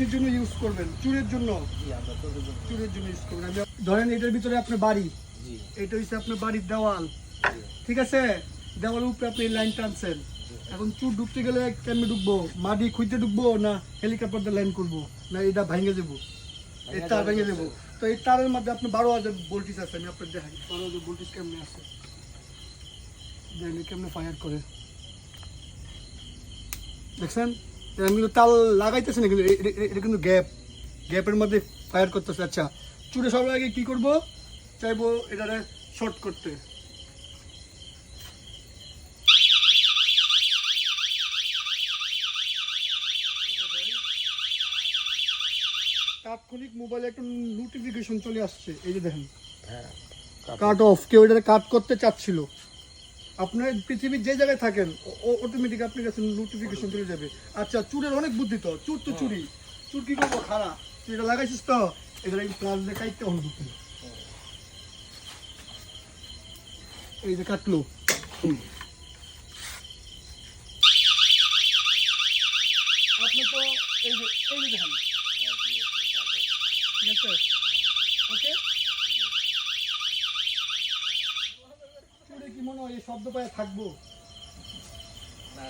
জন্য ইউজ করবেন চুরের জন্য। চুরের জন্য। ইউজ করবেন। ধরেন এটার ভিতরে আপনার বাড়ি। এটা হচ্ছে আপনার বাড়ির দেওয়াল। ঠিক আছে? দেওয়ালের উপরে আপনি লাইন টানছেন। এখন চুর ঢুকতে গেলে কেমনে ঢুকবো? মাটি খুঁজতে ঢুকবো না হেলিকপ্টার দিয়ে করব? না এটা ভেঙে দেবো এই তার ভেঙে দেবো তো এই তারের মধ্যে আপনি বারো হাজার ভোল্টেজ আছে। আমি আপনার দেখাই। বারো হাজার ভোল্টেজ কেমনে আছে? দেখেন কেমনে ফায়ার করে। দেখছেন? আমি কিন্তু তাল লাগাইতেছে না কিন্তু এটা কিন্তু গ্যাপ। গ্যাপের মধ্যে ফায়ার করতেছে। আচ্ছা চুরে সবার আগে কি করব? চাইব এটা শর্ট করতে। তাৎক্ষণিক মোবাইলে একটা নোটিফিকেশন চলে আসছে। এই যে দেখেন। হ্যাঁ কাট অফ কেউ এটা কাট করতে চাচ্ছিল। আপনার পৃথিবীর যে জায়গায় থাকেন অটোমেটিক আপনার কাছে নোটিফিকেশন চলে যাবে। আচ্ছা চুরের অনেক বুদ্ধি তো। চুর তো চুরি। চুর কি করব? খারাপ। তুই এটা লাগাইছিস তো? এটা এই প্লাস দিয়ে কাটতে হবে এই যে কাটলো। আপনি তো এই যে এই যে দেখেন। ঠিক আছে? ওকে চুরে কি মনে হয় এই শব্দ পায়ে থাকব। না